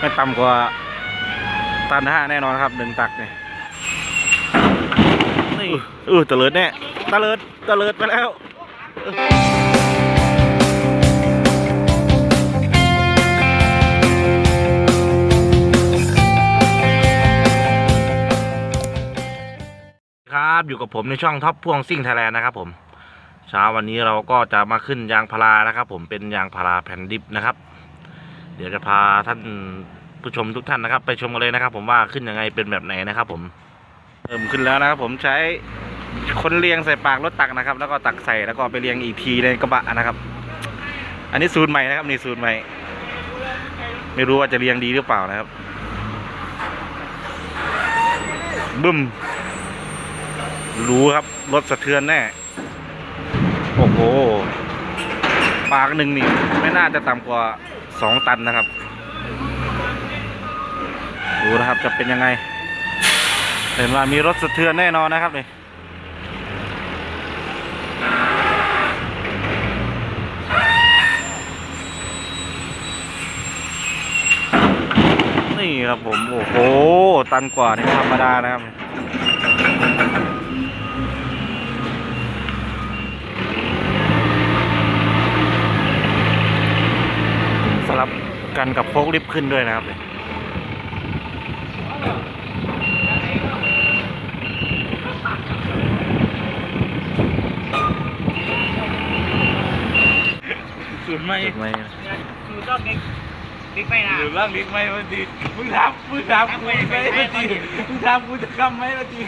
ไม่ต่ำกว่าตันห้าแน่นอนครับหนึ่งตักเนี่ยนี่เออตะเลิดแน่ตะเลิดตะเลิดไปแล้วครับอยู่กับผมในช่องท็อปพ่วงซิ่งไทยแลนด์นะครับผมเช้าวันนี้เราก็จะมาขึ้นยางพารานะครับ ผมเป็นยางพาราแผ่นดิบนะครับ เดี๋ยวจะพาท่านผู้ชมทุกท่านนะครับ ไปชมกันเลยนะครับ ผมว่าขึ้นยังไงเป็นแบบไหนนะครับ ผมเริ่มขึ้นแล้วนะครับผมใช้คนเรียงใส่ปากรถตักนะครับ แล้วก็ตักใส่แล้วก็ไปเรียงอีกทีในกระบะนะครับ อันนี้สูตรใหม่นะครับนี่สูตรใหม่ ไม่รู้ว่าจะเรียงดีหรือเปล่านะครับบึ้มรู้ครับรถสะเทือนแน่โอ้โหปากหนึ่งนี่ไม่น่าจะต่ำกว่า สองตันนะครับ ดูนะครับจะเป็นยังไง เห็นว่ามีรถสะเทือนแน่นอนนะครับนี่นี่ครับผม โอ้โห ตันกว่านี่ธรรมดานะครับ สลับ กันกับโฟกลิฟต์ขึ้นด้วยนะครับสุดไหมไม่คือต้องบิ๊กบิ๊กไม่นะหรือร่างเล็กไหมวันดีมึงทำมึงทำกูไม่ได้วันดีมึงทำกูจะกำไหมวันดี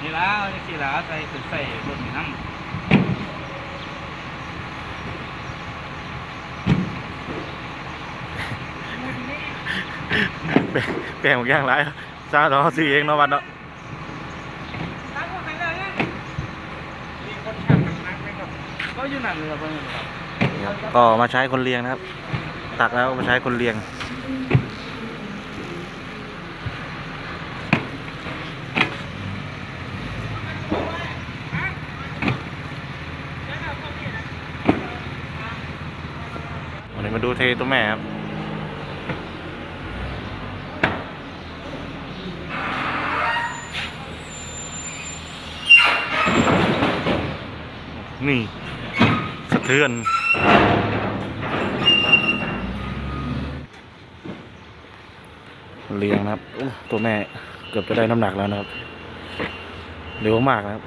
นี่แล้วนี่สิแล้วใส่ถึงใส่บนน้ำ แปลงแปลงหมดย่างไรซาต่อซื้อเองเนาะวันเนาะมีคนช่างน้ำหนักไหมครับก็อยู่นั่นเลยครับเพื่อนครับนี่ครับก็มาใช้คนเลี้ยงนะครับ ตักแล้วก็มาใช้คนเลี้ยงวันนี้มาดูเทตัวแม่ครับ นี่สะเทือน เลี้ยงนะครับตัวแม่เกือบจะได้น้ำหนักแล้วนะครับ เร็วมากนะครับ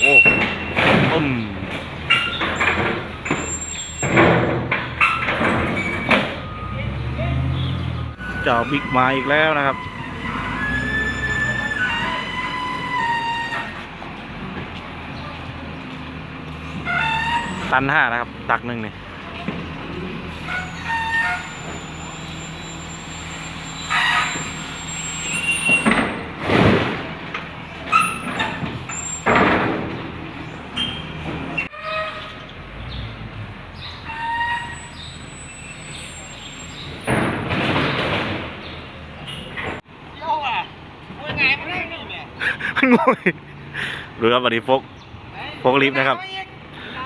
โอ้ อืมเจ้าบิ๊กมาอีกแล้วนะครับตันห้านะครับ ตักหนึ่งนี่ย่อะว่าไงมันได้นี่เนี่ย งง ดูครับวันนี้ฟกฟกลิฟต์นะครับ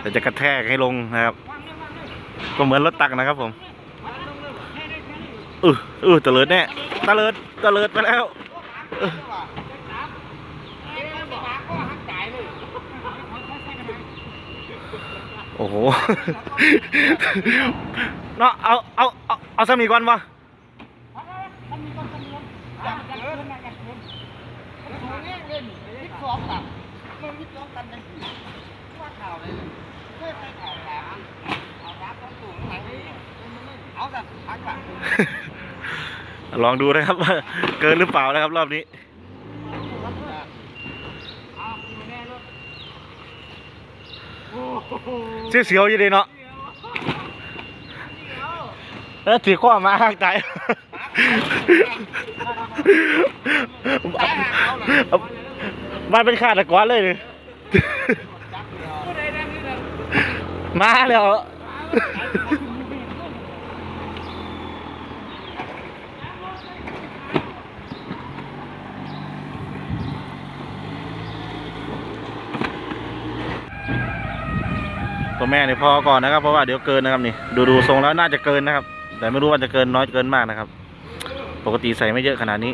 เดี๋ยวจะกระแทกให้ลงนะครับ ก็เหมือนรถตักนะครับผมเออเออตะเลิดแน่ตะเลิดตะเลิดไปแล้วโอ้โห เนาะเอาเอาเอาเอาสมีก่อนวะ เอาแบบพักแบบลองดูนะครับว่าเกินหรือเปล่านะครับรอบนี้เสียวๆอยู่ดีเนาะเออถือข้อมาข้างใจมันเป็นขาดตะกอนเลยนี่ มาแล้วตัวแม่นี่พอก่อนนะครับเพราะว่าเดี๋ยวเกินนะครับนี่ดูดูทรงแล้วน่าจะเกินนะครับ แต่ไม่รู้ว่าจะเกินน้อยเกินมากนะครับ ปกติใส่ไม่เยอะขนาดนี้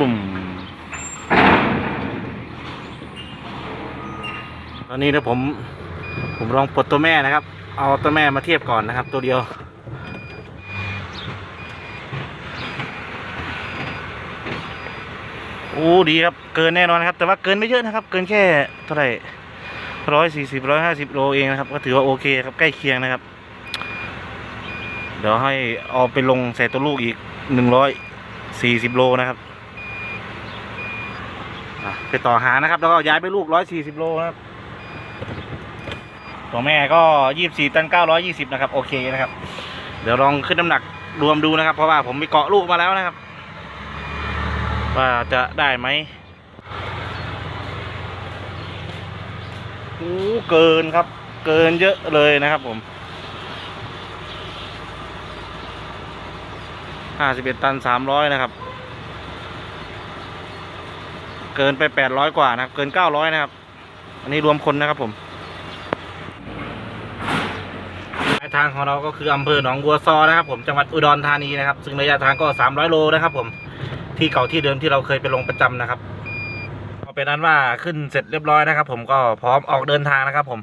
บุ่มต อนนี้เดี๋ยวผมผมลองปลดตัวแม่นะครับ เอาตัวแม่มาเทียบก่อนนะครับ ตัวเดียวโอ้ดีครับเกินแน่นอนครับ แต่ว่าเกินไม่เยอะนะครับ เกินแค่เท่าไหร่ร้อยสี่สิบร้อยห้าสิบโลเองนะครับ ก็ถือว่าโอเคครับใกล้เคียงนะครับ เดี๋ยวให้เอาไปลงใส่ตัวลูกอีกหนึ่งร้อยสี่สิบโลนะครับอะไปต่อหานะครับ แล้วก็ย้ายไปลูกร้อยสี่สิบโลนะครับ ตัวแม่ก็ยี่สิบสี่ตันเก้าร้อยยี่สิบนะครับ โอเคนะครับ เดี๋ยวลองขึ้นน้ำหนักรวมดูนะครับ เพราะว่าผมไปเกาะลูกมาแล้วนะครับ ว่าจะได้ไหมโอ้เกินครับ เกินเยอะเลยนะครับผมห้าสิบเอ็ดตันสามร้อยนะครับ เกินไปแปดร้อยกว่านะครับ เกินเก้าร้อยนะครับ อันนี้รวมคนนะครับผม ปลาย ทางของเราก็คืออำเภอหนองบัวซอนะครับ ผมจังหวัดอุดรธานีนะครับ ซึ่งระยะทางก็ 300 โลนะครับ ผมที่เก่าที่เดิมที่เราเคยไปลงประจำนะครับก็เป็นนั้นว่าขึ้นเสร็จเรียบร้อยนะครับ ผมก็พร้อมออกเดินทางนะครับ ผม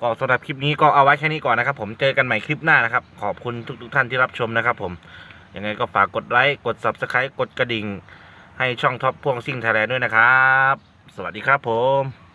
ก็สำหรับคลิปนี้ก็เอาไว้แค่นี้ก่อนนะครับ ผมเจอกันใหม่คลิปหน้านะครับ ขอบคุณทุก ๆ ท่านที่รับชมนะครับ ผมยังไงก็ฝากกดไลค์กด subscribe กดกระดิ่ง ให้ช่องท็อปพ่วงซิ่งไทยแลนด์ด้วยนะครับ สวัสดีครับผม